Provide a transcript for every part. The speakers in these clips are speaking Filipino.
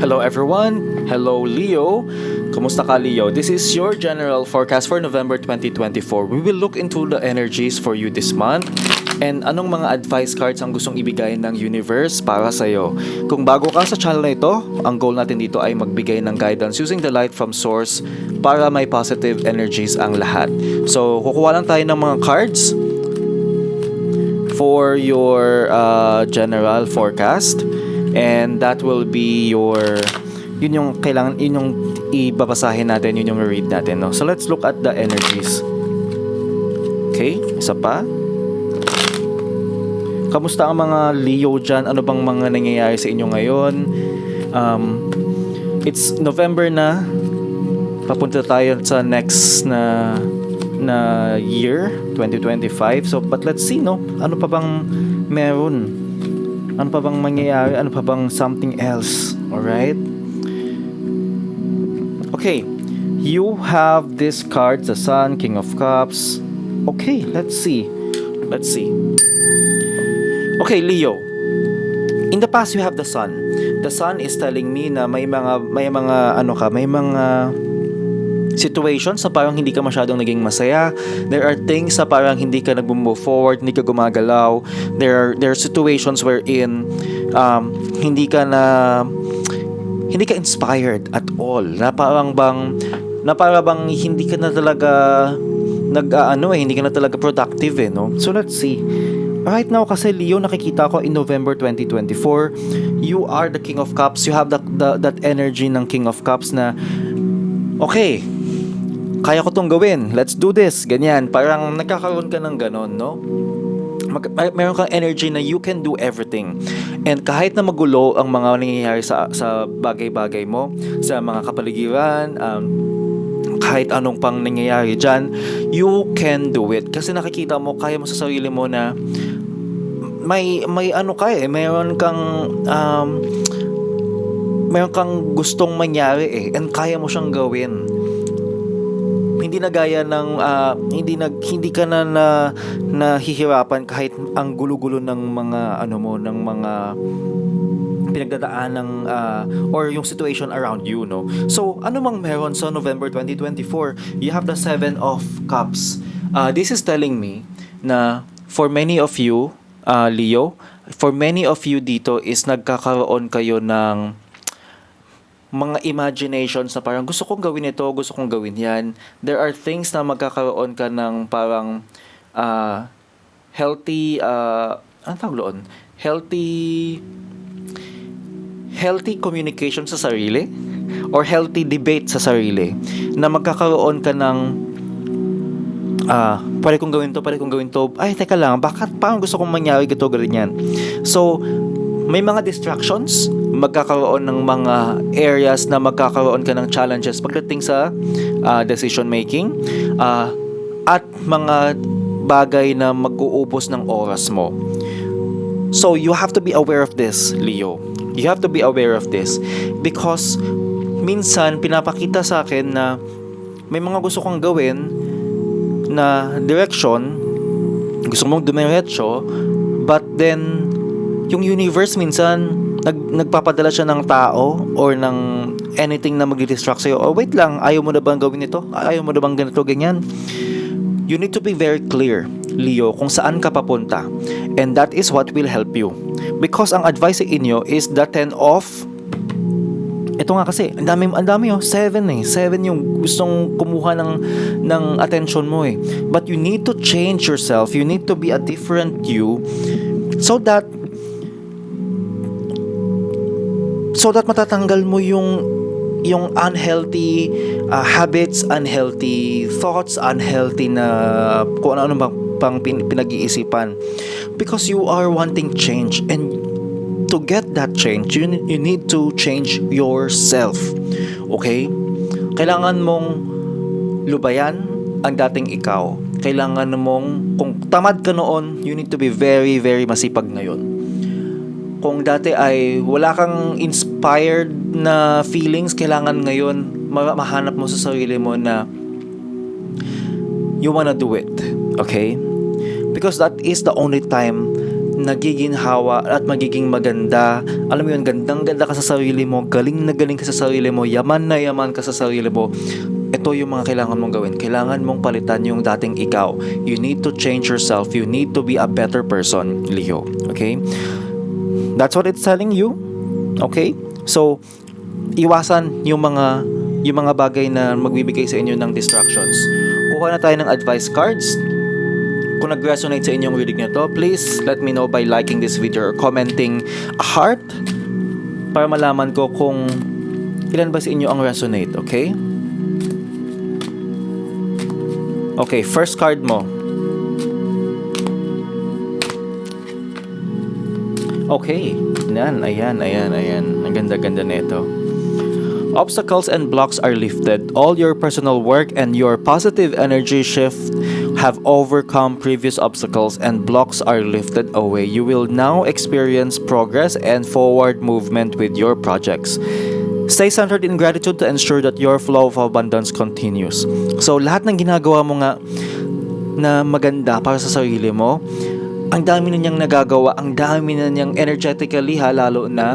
Hello everyone. Hello Leo. Kumusta ka Leo? This is your general forecast for November 2024. We will look into the energies for you this month and anong mga advice cards ang gustong ibigay ng universe para sa iyo. Kung bago ka sa channel na ito, ang goal natin dito ay magbigay ng guidance using the light from source para may positive energies ang lahat. So, kukuha lang tayo ng mga cards for your uh, general forecast and that will be your yun yung kailangan yun yung ibabasahin natin yun yung read natin no? So let's look at the energies. Okay isa pa. Kamusta ang mga Leo dyan? Ano bang mga nangyayari sa inyo ngayon? Um, it's November na. Papunta tayo sa next na na year 2025 so but let's see no? Ano pa bang meron ano pa bang mangyayari? Ano pa bang something else? Alright? Okay. You have this card the sun king of cups. Okay let's see. Let's see. Okay leo. In the past you have the sun. The sun is telling me na may mga may mga ano ka may mga situations na parang hindi ka masyadong naging masaya. There are things na parang hindi ka nag-move forward, hindi ka gumagalaw. There are, there are situations wherein um, hindi ka na hindi ka inspired at all. Na parang bang na parang bang hindi ka na talaga nag uh, ano eh, hindi ka na talaga productive eh, no? So let's see. Right now kasi Leo nakikita ko in November 2024, you are the King of Cups. You have the, the that energy ng King of Cups na okay, kaya ko tong gawin, let's do this, ganyan. Parang nagkakaroon ka ng ganon, no? Mag- may- meron kang energy na you can do everything. And kahit na magulo ang mga nangyayari sa, sa bagay-bagay mo, sa mga kapaligiran, um, kahit anong pang nangyayari dyan, you can do it. Kasi nakikita mo, kaya mo sa sarili mo na may may ano ka eh, mayroon kang um, mayroon kang gustong mangyari eh and kaya mo siyang gawin hindi na gaya ng uh, hindi nag hindi ka na na nahihirapan kahit ang gulo-gulo ng mga ano mo ng mga pinagdadaan ng uh, or yung situation around you no? So ano mang meron sa November 2024 you have the seven of cups. Uh, this is telling me na for many of you uh, Leo for many of you dito is nagkakaroon kayo ng mga imaginations na parang gusto kong gawin ito, gusto kong gawin yan. There are things na magkakaroon ka ng parang uh, healthy, uh, ano tawag doon? Healthy, healthy communication sa sarili or healthy debate sa sarili na magkakaroon ka ng ah, uh, pwede kong gawin to, pwede kong gawin to. Ay, teka lang, bakit parang gusto kong mangyari ito, ganyan. So, may mga distractions, magkakaroon ng mga areas na magkakaroon ka ng challenges pagdating sa uh, decision making uh, at mga bagay na mag-uubos ng oras mo. So you have to be aware of this, Leo. You have to be aware of this because minsan pinapakita sa akin na may mga gusto kong gawin na direction, gusto mong dumiretso, but then yung universe minsan nag, nagpapadala siya ng tao or ng anything na mag-distract sa'yo. Oh, wait lang, ayaw mo na bang gawin ito? Ayaw mo na bang ganito, ganyan? You need to be very clear, Leo, kung saan ka papunta. And that is what will help you. Because ang advice sa inyo is the 10 of ito nga kasi, ang dami, ang dami oh, seven eh. Seven yung gustong kumuha ng, ng attention mo eh. But you need to change yourself. You need to be a different you so that so that matatanggal mo yung yung unhealthy uh, habits, unhealthy thoughts, unhealthy na kung ano-ano bang pang pin, pinag-iisipan. Because you are wanting change and to get that change you, you need to change yourself. Okay? Kailangan mong lubayan ang dating ikaw. Kailangan mong kung tamad ka noon you need to be very very masipag ngayon kung dati ay wala kang inspired na feelings, kailangan ngayon ma- mahanap mo sa sarili mo na you wanna do it. Okay? Because that is the only time nagiging hawa at magiging maganda. Alam mo yun, gandang ganda ka sa sarili mo, galing na galing ka sa sarili mo, yaman na yaman ka sa sarili mo. Ito yung mga kailangan mong gawin. Kailangan mong palitan yung dating ikaw. You need to change yourself. You need to be a better person, Leo. Okay? That's what it's telling you. Okay? So, iwasan yung mga yung mga bagay na magbibigay sa inyo ng distractions. Kuha na tayo ng advice cards. Kung nag-resonate sa inyong reading na to, please let me know by liking this video or commenting a heart para malaman ko kung ilan ba sa inyo ang resonate, okay? Okay, first card mo. Okay, yan, ayan, ayan, ayan. Ang ganda-ganda nito. Obstacles and blocks are lifted. All your personal work and your positive energy shift have overcome previous obstacles and blocks are lifted away. You will now experience progress and forward movement with your projects. Stay centered in gratitude to ensure that your flow of abundance continues. So, lahat ng ginagawa mo nga na maganda para sa sarili mo, ang dami na niyang nagagawa, ang dami na niyang energetically ha, lalo na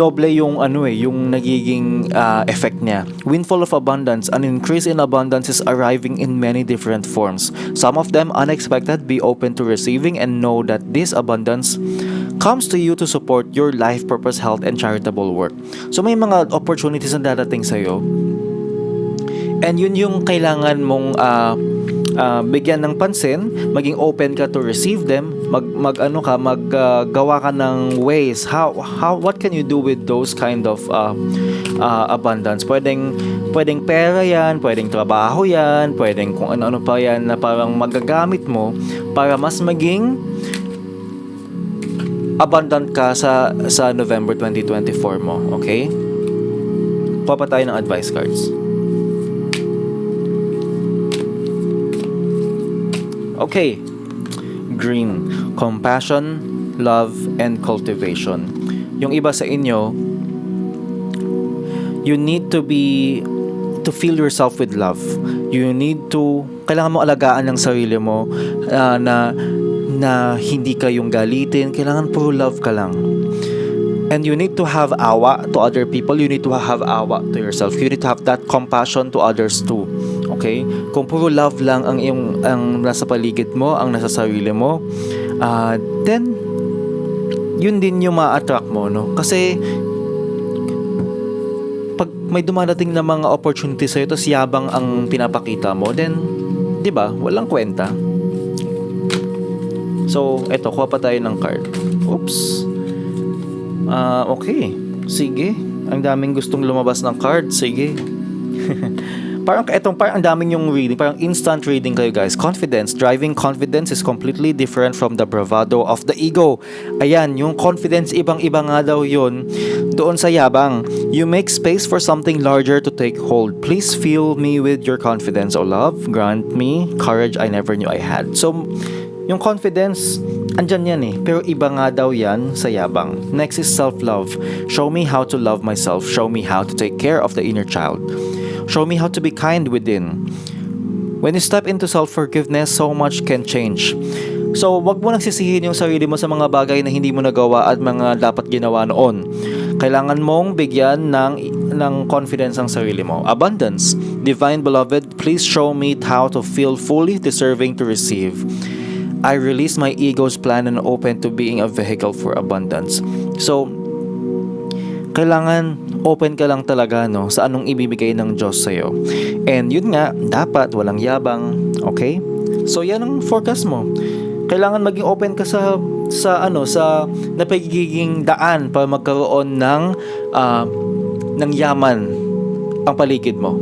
doble yung ano eh, yung nagiging ah, effect niya. Windfall of abundance, an increase in abundance is arriving in many different forms. Some of them unexpected, be open to receiving and know that this abundance comes to you to support your life purpose, health, and charitable work. So may mga opportunities na dadating sa'yo. And yun yung kailangan mong ah, ah, bigyan ng pansin, maging open ka to receive them, mag mag ano ka, maggawa ka ng ways how how what can you do with those kind of ah, ah, abundance? Pwedeng pwedeng pera 'yan, pwedeng trabaho 'yan, pwedeng kung ano-ano pa 'yan na parang magagamit mo para mas maging abundant ka sa sa November 2024 mo, okay? Kuha tayo ng advice cards. Okay. Green. Compassion, love, and cultivation. Yung iba sa inyo, you need to be to fill yourself with love. You need to kailangan mo alagaan ng sarili mo ah, na na hindi ka yung galitin. Kailangan puro love ka lang. And you need to have awa to other people. You need to have awa to yourself. You need to have that compassion to others too. Okay? Kung puro love lang ang iyong ang nasa paligid mo, ang nasa sarili mo, ah, then yun din yung ma-attract mo, no? Kasi pag may dumadating na mga opportunities sa'yo, tapos yabang ang pinapakita mo, then, di ba, walang kwenta. So, eto, kuha pa tayo ng card. Oops. Ah, okay. Sige. Ang daming gustong lumabas ng card. Sige. parang etong parang ang daming yung reading, parang instant reading kayo guys. Confidence, driving confidence is completely different from the bravado of the ego. Ayan, yung confidence ibang-iba nga daw yun doon sa yabang. You make space for something larger to take hold. Please fill me with your confidence, O love. Grant me courage I never knew I had. So, yung confidence, andyan yan eh. Pero iba nga daw yan sa yabang. Next is self-love. Show me how to love myself. Show me how to take care of the inner child. Show me how to be kind within. When you step into self-forgiveness, so much can change. So, wag mo nang sisihin yung sarili mo sa mga bagay na hindi mo nagawa at mga dapat ginawa noon. Kailangan mong bigyan ng ng confidence ang sarili mo. Abundance. Divine beloved, please show me how to feel fully deserving to receive. I release my ego's plan and open to being a vehicle for abundance. So, kailangan open ka lang talaga no sa anong ibibigay ng Diyos sa'yo. And yun nga, dapat walang yabang, okay? So yan ang forecast mo. Kailangan maging open ka sa sa ano sa napagiging daan para magkaroon ng ah, ng yaman ang paligid mo.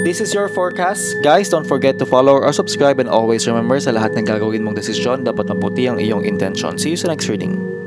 This is your forecast. Guys, don't forget to follow or subscribe and always remember sa lahat ng gagawin mong desisyon, dapat maputi ang iyong intention. See you sa next reading.